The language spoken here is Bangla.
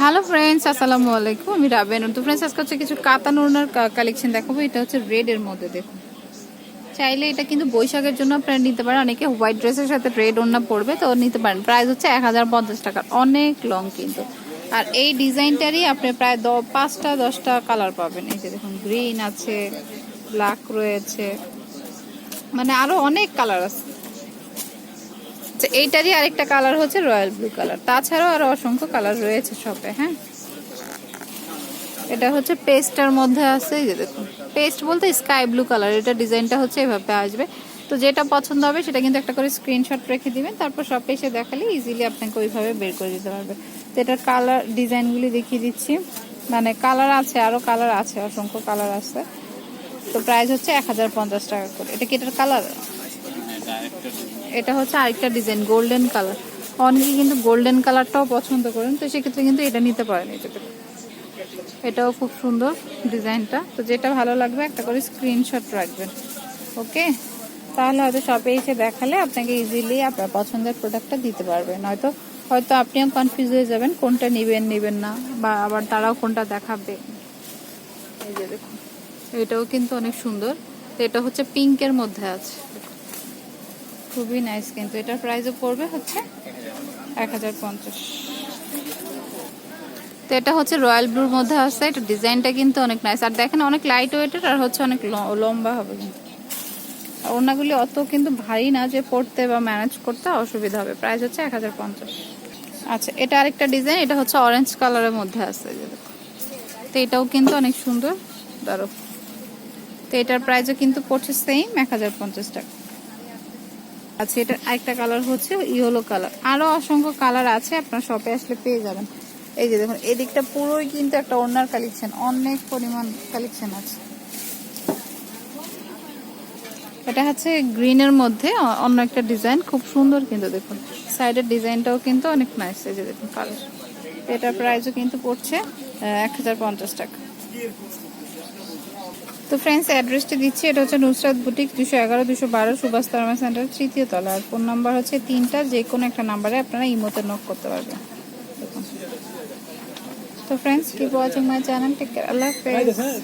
হ্যালো ফ্রেন্ডস আসসালামু আলাইকুম আমি রাবেন তো ফ্রেন্ডস আজকে হচ্ছে কিছু কাতান ওড়নার কালেকশন দেখাবো। এটা হচ্ছে রেড এর মধ্যে দেখুন। চাইলে এটা কিন্তু বৈশাখের জন্য আপনারা নিতে পারেন। অনেকে হোয়াইট ড্রেসের সাথে রেড ওড়না পরবে, তো নিতে পারেন। প্রাইস হচ্ছে এক হাজার পঞ্চাশ টাকা। অনেক লং কিন্তু। আর এই ডিজাইনটারই আপনি প্রায় দ, পাঁচটা, দশটা কালার পাবেন। এই যে দেখুন গ্রিন আছে ব্ল্যাক রয়েছে। মানে আরও অনেক কালার আছে। আচ্ছা এইটারই আরেকটা কালার হচ্ছে রয়্যাল ব্লু কালার। তাছাড়াও আরও অসংখ্য কালার রয়েছে শপে হ্যাঁ? এটা হচ্ছে পেস্টার মধ্যে আছে, এই যে দেখুন। পেস্ট বলতে স্কাই ব্লু কালার, এটা ডিজাইনটা হচ্ছে এভাবে আসবে। তো যেটা পছন্দ হবে সেটা কিন্তু একটা করে স্ক্রিনশট রেখে দিবেন, তারপর শপে এসে দেখালে ইজিলি আপনাকে ওইভাবে বের করে দিতে পারবে। তো এটার কালার ডিজাইনগুলি দেখিয়ে দিচ্ছি। মানে কালার আছে, আরও কালার আছে, অসংখ্য কালার আছে। তো প্রাইস হচ্ছে এক হাজার পঞ্চাশ টাকা করে। এটা কি এটার কালার? এটা হচ্ছে আরেকটা ডিজাইন গোল্ডেন কালার অনেকে কিন্তু গোল্ডেন কালারটাও পছন্দ করেন, তো সেক্ষেত্রে কিন্তু এটা নিতে পারেন এটা এটাও খুব সুন্দর ডিজাইনটা তো যেটা ভালো লাগবে, একটা করে স্ক্রিনশট রাখবেন। ওকে? তাহলে হয়তো শপে এসে দেখালে আপনাকে ইজিলি আপনার পছন্দের প্রোডাক্টটা দিতে পারবেন হয়তো হয়তো আপনিও কনফিউজ হয়ে যাবেন, কোনটা নেবেন নেবেন না, বা আবার তারাও কোনটা দেখাবে। এই যে দেখুন, এটাও কিন্তু অনেক সুন্দর। তো এটা হচ্ছে পিঙ্কের মধ্যে আছে। খুবই নাইস কিন্তু এটার প্রাইসও পড়বে হচ্ছে এক হাজার পঞ্চাশ। তো এটা হচ্ছে রয়্যাল ব্লুর মধ্যে আছে, এটা ডিজাইনটা কিন্তু অনেক নাইস আর দেখেন অনেক লাইট ওয়েটের আর হচ্ছে অনেক লম্বা হবে কিন্তু। আর ওড়নাগুলি অত কিন্তু ভারী না যে পড়তে বা ম্যানেজ করতে অসুবিধা হবে। প্রাইস হচ্ছে এক হাজার পঞ্চাশ। আচ্ছা এটা আরেকটা ডিজাইন এটা হচ্ছে অরেঞ্জ কালারের মধ্যে আছে। তো এটাও কিন্তু অনেক সুন্দর ধরো তো এটার প্রাইসও কিন্তু পড়ছে সেম এক হাজার পঞ্চাশ টাকা। আচ্ছা এটা আরেকটা কালার হচ্ছে ইয়েলো কালার আরও অসংখ্য কালার আছে, আপনার শপে আসলে পেয়ে যাবেন। এই যে দেখুন, এদিকটা পুরোই কিন্তু একটা ওড়নার কালেকশন অনেক পরিমাণ কালেকশন আছে। এটা হচ্ছে গ্রিনের মধ্যে অন্য একটা ডিজাইন খুব সুন্দর কিন্তু দেখুন। সাইডের ডিজাইনটাও কিন্তু অনেক নাইস এই যে দেখুন কালার এটার প্রাইসও কিন্তু পড়ছে এক হাজার পঞ্চাশ টাকা। তো ফ্রেন্ডস অ্যাড্রেসটা দিচ্ছি। এটা হচ্ছে নুসরাত বুটিক, দুশো এগারো, দুশো বারো, সুভাষ তর্মা সেন্টার তৃতীয় তলা। আর ফোন নাম্বার হচ্ছে তিনটা, যে কোনো একটা নাম্বারে আপনারা ইমোতে নক করতে পারবেন। তো friends keep watching my channel take care আল্লাহ হাফেজ।